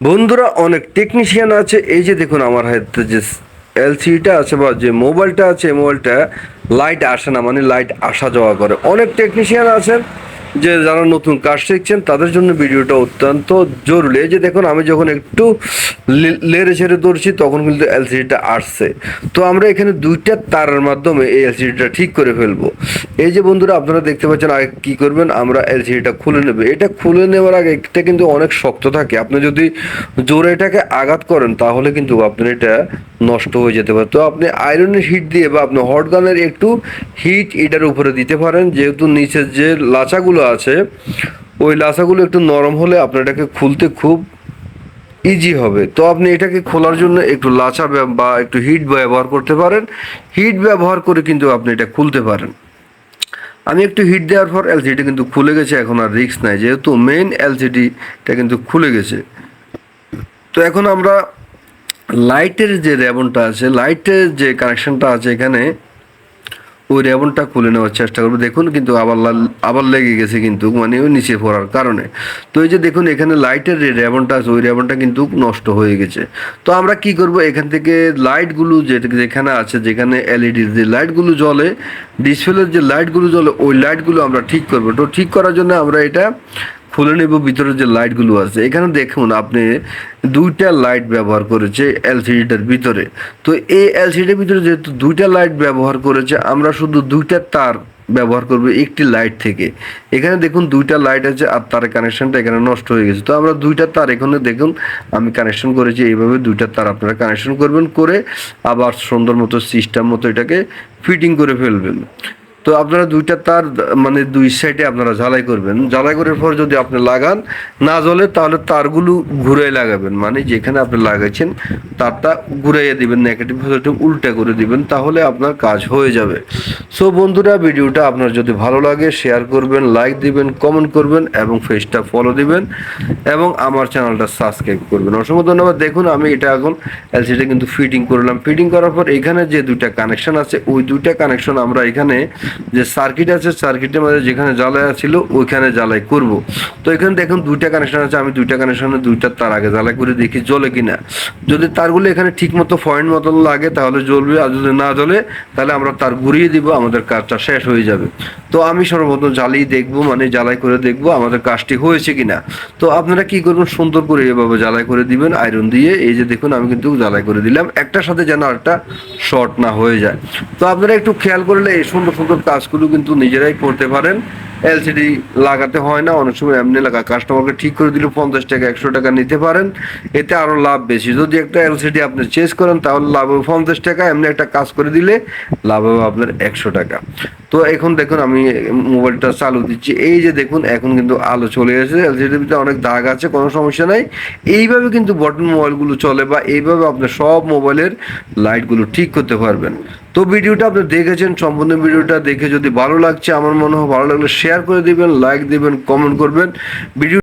বন্ধুরা, অনেক টেকনিশিয়ান আছে। এই যে দেখুন, আমার হাতে যে এলসিডিটা আছে বা যে মোবাইলটা আছে মোবাইলটা লাইট আসে না মানে লাইট আসা যাওয়া করে। অনেক টেকনিশিয়ান আছেন। যে যারা নতুন কাজ শিখছেন, তাদের জন্য ভিডিওটা অত্যন্ত জরুরি। এই যে দেখুন, আমি যখন একটু লেড়ে ছেড়ে ধরছি তখন কিন্তু এলসিডিটা আসছে। তো আমরা এখানে দুইটা তারের মাধ্যমে এই এলসিডিটা ঠিক করে ফেলব। এই যে বন্ধুরা, আপনারা দেখতে পাচ্ছেন আগে কী করবেন, আমরা এলসিডিটা খুলে নেবে। এটা খুলে নেওয়ার আগে এটা কিন্তু অনেক শক্ত থাকে। আপনি যদি জোরে এটাকে আঘাত করেন, তাহলে কিন্তু আপনার এটা নষ্ট হয়ে যেতে পারে। তো আপনি আয়রনের হিট দিয়ে বা আপনি হট গানের একটু হিট এটার উপরে দিতে পারেন, যেহেতু নিচের যে লাচাগুলো আছে, ওই লাচাগুলো একটু নরম হলে আপনার এটাকে খুলতে খুব ইজি হবে। তো আপনি এটাকে খোলার জন্য একটু লাচা বা একটু হিট ব্যবহার করতে পারেন। হিট ব্যবহার করে কিন্তু আপনি এটা খুলতে পারেন। আমি একটু হিট দেওয়ার পর এলসিডি কিন্তু খুলে গেছে, এখন আর রিস্ক নাই। যেহেতু মেইন এলসিডিটা কিন্তু খুলে গেছে। তো এখন আমরা লাইটের যে রেবনটা আছে লাইটের যে কানেকশনটা আছে এখানে ওই রেবনটা খুলে নেওয়ার চেষ্টা করব। দেখুন কিন্তু আবার আবার লেগে গেছে কিন্তু মানে ওই নিচে পড়ার কারণে। তো এই যে দেখুন, এখানে লাইটের যে রেবনটা আছে, ওই রেবনটা কিন্তু নষ্ট হয়ে গেছে। তো আমরা কি করব? এখান থেকে লাইটগুলো যে যেখানে আছে, যেখানে এলইডি যে লাইটগুলো জ্বলে ডিসপ্লের যে লাইটগুলো জ্বলে, ওই লাইটগুলো আমরা ঠিক করব। তো ঠিক করার জন্য আমরা এটা খুলে নেব ভিতরে যে লাইটগুলো আছে, এখানে দেখুন আপনি দুইটা লাইট ব্যবহার করেছে এলসিডিটার ভিতরে। তো এই এলসিডির ভিতরে যেহেতু দুইটা লাইট ব্যবহার করেছে, আমরা শুধু দুইটা তার ব্যবহার করব একটি লাইট থেকে। এখানে দেখুন দুইটা লাইট আছে আর তার কানেকশনটা এখানে নষ্ট হয়ে গেছে। তো আমরা দুইটা তার এখানে দেখুন, আমি কানেকশন করেছি, এইভাবে দুইটা তার আপনারা কানেকশন করবেন করে আবার সুন্দর মতো সিস্টেম মতো এটাকে ফিটিং করে ফেলবেন। তো আপনারা দুইটা তার মানে দুই সাইডে আপনারা ঝালাই করবেন। ঝালাই করার পর যদি আপনি লাগান, না জ্বলে তাহলে তারগুলো ঘুরাই লাগাবেন। মানে যেখানে আপনি লাগাইছেন, তারটা ঘুরাইয়ে দিবেন নেগেটিভ পজিটিভ উল্টা করে দিবেন, তাহলে আপনার কাজ হয়ে যাবে। সো বন্ধুরা, ভিডিওটা আপনার যদি ভালো লাগে শেয়ার করবেন লাইক দিবেন কমেন্ট করবেন এবং ফেসটা ফলো দিবেন এবং আমার চ্যানেলটা সাবস্ক্রাইব করবেন। অসংখ্য ধন্যবাদ। দেখুন, আমি এটা এখন এলসিডি কিন্তু ফিটিং করলাম। ফিটিং করার পর এখানে যে দুইটা কানেকশন আছে, ওই দুইটা কানেকশন আমরা এখানে যে সার্কিট আছে সার্কিটের মধ্যে যেখানে জ্বালাই ছিল, ওইখানে জ্বালাই করব। তো এখানে দেখুন দুইটা কানেকশন আছে, আমি দুইটা কানেকশনে দুইটা তার আগে জ্বালাই করে দেখি জ্বলে কিনা। যদি তারগুলো এখানে ঠিক মতো পয়েন্ট মতন লাগে, তাহলে জ্বলবে, আর যদি না জ্বলে, তাহলে আমরা তার ঘুরিয়ে দিব, আমাদের কাজটা শেষ হয়ে যাবে। তো আমি সর্বপ্রথম জ্বালিয়ে দেখব মানে জ্বালাই করে দেখব আমাদের কাজটি হয়েছে কিনা। তো আপনারা কি করবেন? সুন্দর করে এভাবে জ্বালাই করে দিবেন আয়রন দিয়ে। এই যে দেখুন, আমি কিন্তু জ্বালাই করে দিলাম। একটার সাথে যেন আরেকটা শর্ট না হয়ে যায়। তো আপনারা একটু খেয়াল করলে এই সুন্দর সুন্দর কাজগুলো কিন্তু নিজেরাই করতে পারেন। এলসিডি লাগাতে হয় না, অনেক সময় এমনি লাগা কাস্টমারকে ঠিক করে দিলে পঞ্চাশ টাকা, একশো টাকা নিতে পারেন, এতে আরও লাভ বেশি। যদি একটা এলসিডি আপনি চেঞ্জ করেন, তাহলে লাভ হবে পঞ্চাশ টাকা, এমনি একটা কাজ করে দিলে লাভ হবে আপনার একশো টাকা। তো এখন দেখুন, আমি মোবাইলটা চালু দিচ্ছি। এই যে দেখুন, এখন কিন্তু আলো চলে এসেছে এলসিডির ভিতরে অনেক দাগ আছে, কোনো সমস্যা নাই। এইভাবে কিন্তু বটন মোবাইলগুলো চলে বা এইভাবে আপনার সব মোবাইলের লাইটগুলো ঠিক করতে পারবেন। তো ভিডিওটা আপনি দেখেছেন, সম্পূর্ণ ভিডিওটা দেখে যদি ভালো লাগছে, আমার মনে হয় ভালো লাগলে শেয়ার করে দিবেন লাইক দিবেন কমেন্ট করবেন। ভিডিও